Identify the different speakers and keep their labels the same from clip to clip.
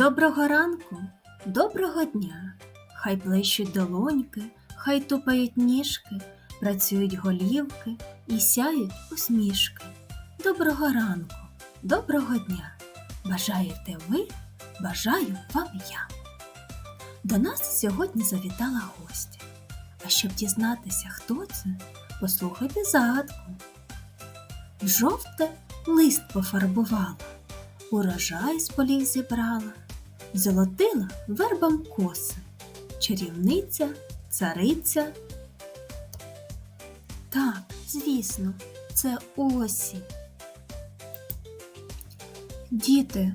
Speaker 1: Доброго ранку, доброго дня. Хай плещуть долоньки, хай тупають ніжки, працюють голівки і сяють усмішки. Доброго ранку, доброго дня. Бажаєте ви, бажаю вам я. До нас сьогодні завітала гостя. А щоб дізнатися, хто це, послухайте загадку. Жовте лист пофарбувала, урожай з полів зібрала, золотила вербам коси, чарівниця, цариця. Так, звісно, це осінь. Діти,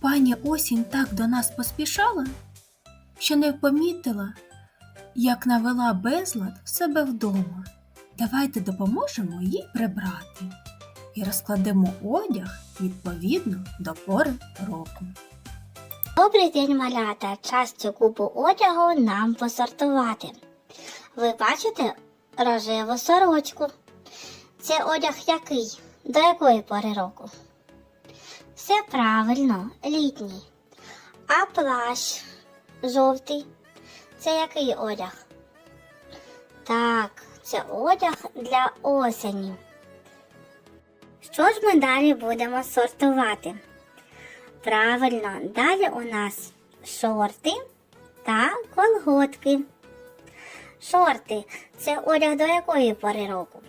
Speaker 1: пані осінь так до нас поспішала, що не помітила, як навела безлад в себе вдома. Давайте допоможемо їй прибрати і розкладемо одяг відповідно до пори року.
Speaker 2: Добрий день, малята! Час цю купу одягу нам посортувати. Ви бачите рожеву сорочку. Це одяг який? До якої пори року? Все правильно, літній. А плащ жовтий. Це який одяг? Так, це одяг для осені. Що ж ми далі будемо сортувати? Правильно, далі у нас шорти та колготки. Шорти це одяг до якої пори року?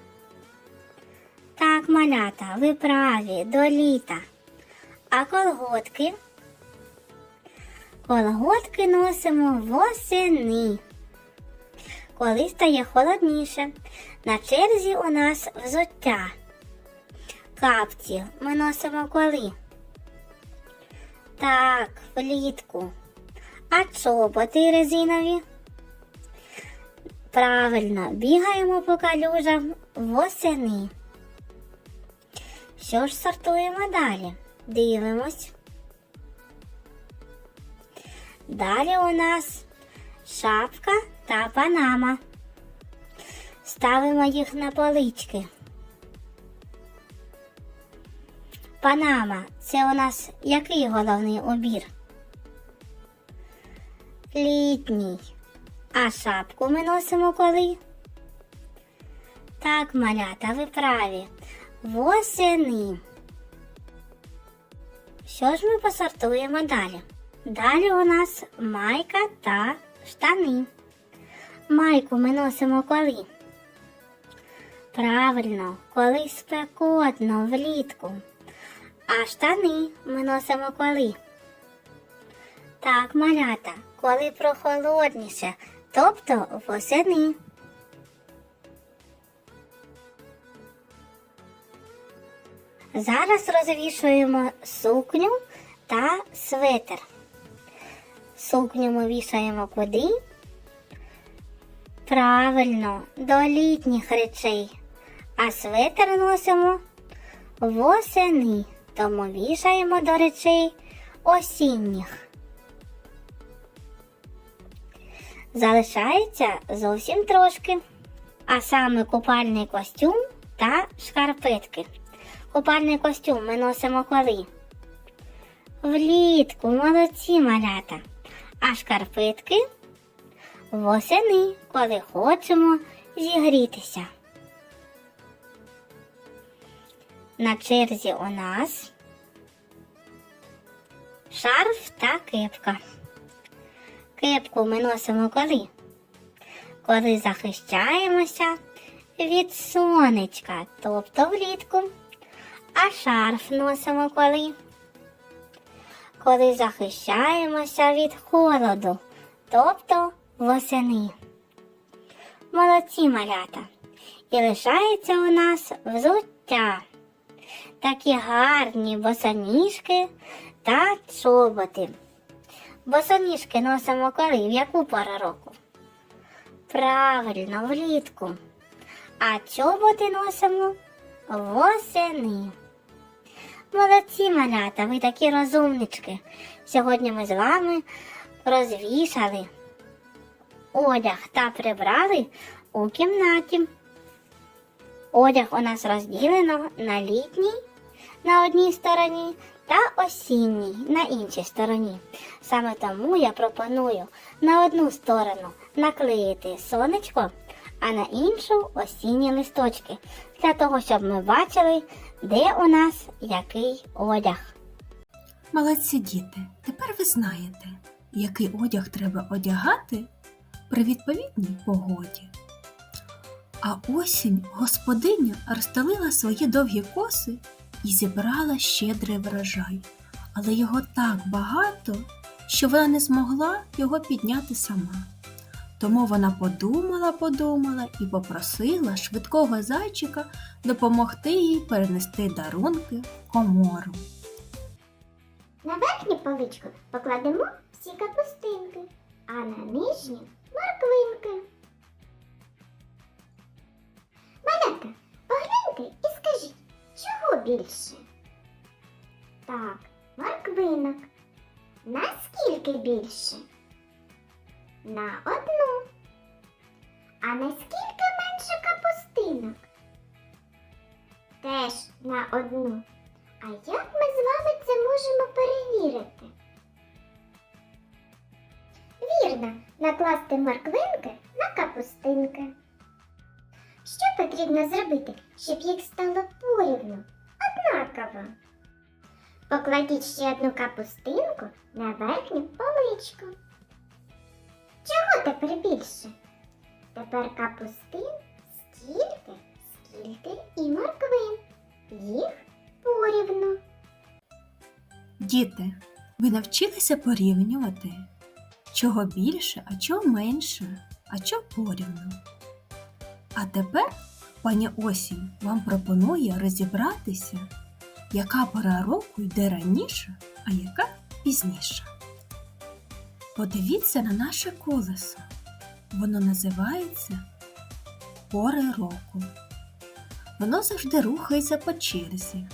Speaker 2: Так, малята, ви праві, до літа. А колготки? Колготки носимо восени. Коли стає холодніше, на черзі у нас взуття. Капці ми носимо коли? Так, влітку. А чоботи резинові? Правильно, бігаємо по калюжам восени. Що ж сортуємо далі? Дивимось. Далі у нас шапка та панама. Ставимо їх на полички. Панама це у нас який головний убір? Літній. А шапку ми носимо коли? Так, малята, ви праві. Восени. Що ж ми посортуємо далі? Далі у нас майка та штани. Майку ми носимо коли? Правильно, коли спекотно влітку. А штани ми носимо коли? Так, малята, коли прохолодніше, тобто восени. Зараз розвішуємо сукню та светр. Сукню ми вішаємо куди? Правильно, до літніх речей, а светр носимо восени, тому вішаємо до речей осінніх. Залишається зовсім трошки, а саме купальний костюм та шкарпетки. Купальний костюм ми носимо коли? Влітку, молодці малята. А шкарпетки восени, коли хочемо зігрітися. На черзі у нас шарф та кепка. Кепку ми носимо коли? Коли захищаємося від сонечка, тобто влітку. А шарф носимо коли? Коли захищаємося від холоду, тобто восени. Молодці малята. І лишається у нас взуття. Такі гарні босоніжки та чоботи. Босоніжки носимо коли? В яку пору року? Правильно, влітку. А чоботи носимо восени. Молодці малята, ви такі розумнички. Сьогодні ми з вами розвішали одяг та прибрали у кімнаті. Одяг у нас розділено на літній на одній стороні та осінній на іншій стороні. Саме тому я пропоную на одну сторону наклеїти сонечко, а на іншу осінні листочки, для того, щоб ми бачили, де у нас який одяг.
Speaker 1: Молодці діти, тепер ви знаєте, який одяг треба одягати при відповідній погоді. А осінь господиня розстелила свої довгі коси і зібрала щедрий врожай, але його так багато, що вона не змогла його підняти сама. Тому вона подумала, подумала і попросила швидкого зайчика допомогти їй перенести дарунки в комору.
Speaker 3: На верхню поличку покладемо всі капустинки, а на нижню морквинки. Малята, погляньте і скажіть, чого більше? Так, морквинок. Наскільки більше? На одну. А наскільки менше капустинок? Теж на одну. А як ми з вами це можемо перевірити? Вірно, накласти морквинки на капустинки. Що потрібно зробити, щоб їх стало порівну, однаково? Покладіть ще одну капустинку на верхню поличку. Чого тепер більше? Тепер капустин стільки, скільки і морквин. Їх порівну.
Speaker 1: Діти, ви навчилися порівнювати, чого більше, а чого менше, а чого порівну. А тепер пані Осінь вам пропонує розібратися, яка пора року йде раніше, а яка пізніше. Подивіться на наше колесо. Воно називається пори року. Воно завжди рухається по черзі.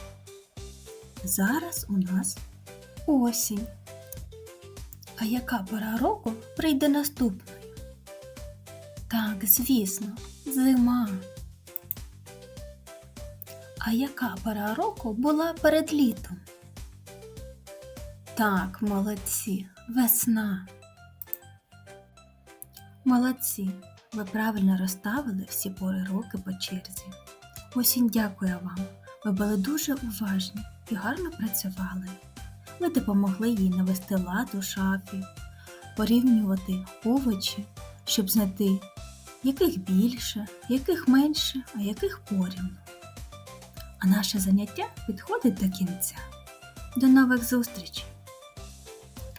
Speaker 1: Зараз у нас осінь. А яка пора року прийде наступною? Так, звісно, зима. А яка пора року була перед літом? Так, молодці, весна. Молодці, ви правильно розставили всі пори роки по черзі. Осінь дякує вам. Ви були дуже уважні і гарно працювали. Ви допомогли їй навести лад у шафі, порівнювати овочі, щоб знайти, яких більше, яких менше, а яких порівну. А наше заняття підходить до кінця. До нових зустрічей!